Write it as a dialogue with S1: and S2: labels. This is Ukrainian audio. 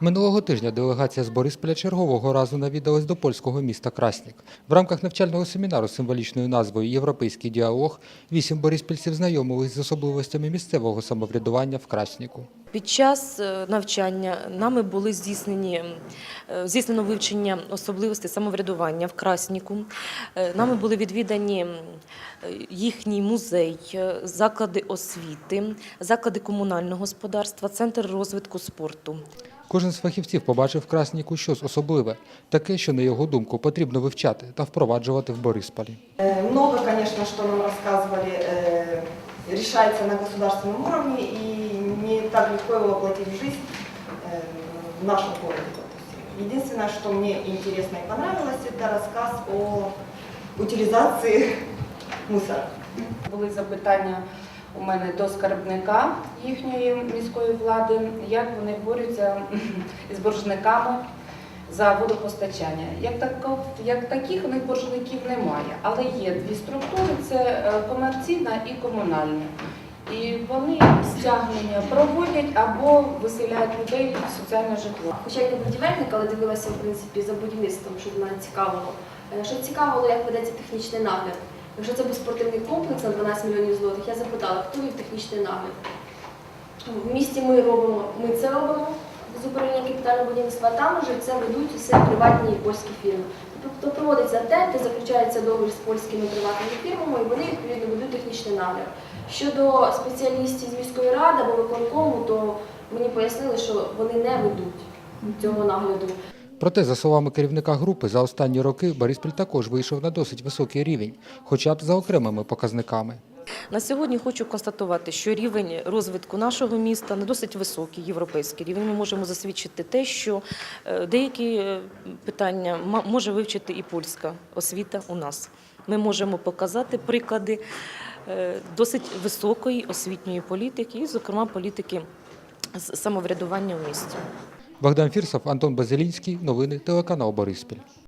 S1: Минулого тижня делегація з Борисполя чергового разу навідалась до польського міста Краснік. В рамках навчального семінару з символічною назвою Європейський діалог вісім бориспільців знайомились з особливостями місцевого самоврядування в Красніку.
S2: Під час е, навчання нами були здійснені е, здійснено вивчення особливостей самоврядування в Красніку. Е, Нами були відвідані їхній музей, заклади освіти, заклади комунального господарства, центр розвитку спорту.
S1: Кожен з фахівців побачив в Красніку щось особливе, таке, що на його думку потрібно вивчати та впроваджувати в Борисполі.
S3: Э, Много, конечно, что нам рассказывали, э, решается на государственном уровне и не так легко его воплотить в жизнь э, в нашем городе. допустим. Единственное, что мне интересно и понравилось, это рассказ о утилизации мусора.
S4: Були запитання у мене до скарбника їхньої міської влади, як вони борються з боржниками за водопостачання. Як, тако- як таких у них боржників немає, але є дві структури: це е, комерційна і комунальна. І вони стягнення проводять або виселяють людей в соціальне житло.
S5: Хоча я не будівельник, але дивилася в принципі за будівництвом, що мене цікавило. Е, Що цікавило, як ведеться технічний нагляд. Якщо це був спортивний комплекс на 12 мільйонів злотих, я запитала, хто вів технічний нагляд. В місті ми робимо, ми це робимо з управління капітального будівництва, там вже це ведуть усе приватні польські фірми. Тобто проводиться тенти, заключається договір з польськими приватними фірмами, і вони відповідно ведуть технічний нагляд. Щодо спеціалістів з міської ради або виконкому, то мені пояснили, що вони не ведуть цього нагляду.
S1: Проте, за словами керівника групи, за останні роки Бориспіль також вийшов на досить високий рівень, хоча б за окремими показниками.
S2: На сьогодні хочу констатувати, що рівень розвитку нашого міста не досить високий, європейський рівень. Ми можемо засвідчити те, що е, деякі е, питання може вивчити і польська освіта у нас. Ми можемо показати приклади е, досить високої освітньої політики, і, зокрема, політики самоврядування в місті.
S1: Богдан Фірсов, Антон Базилінський. Новини телеканал Бориспіль.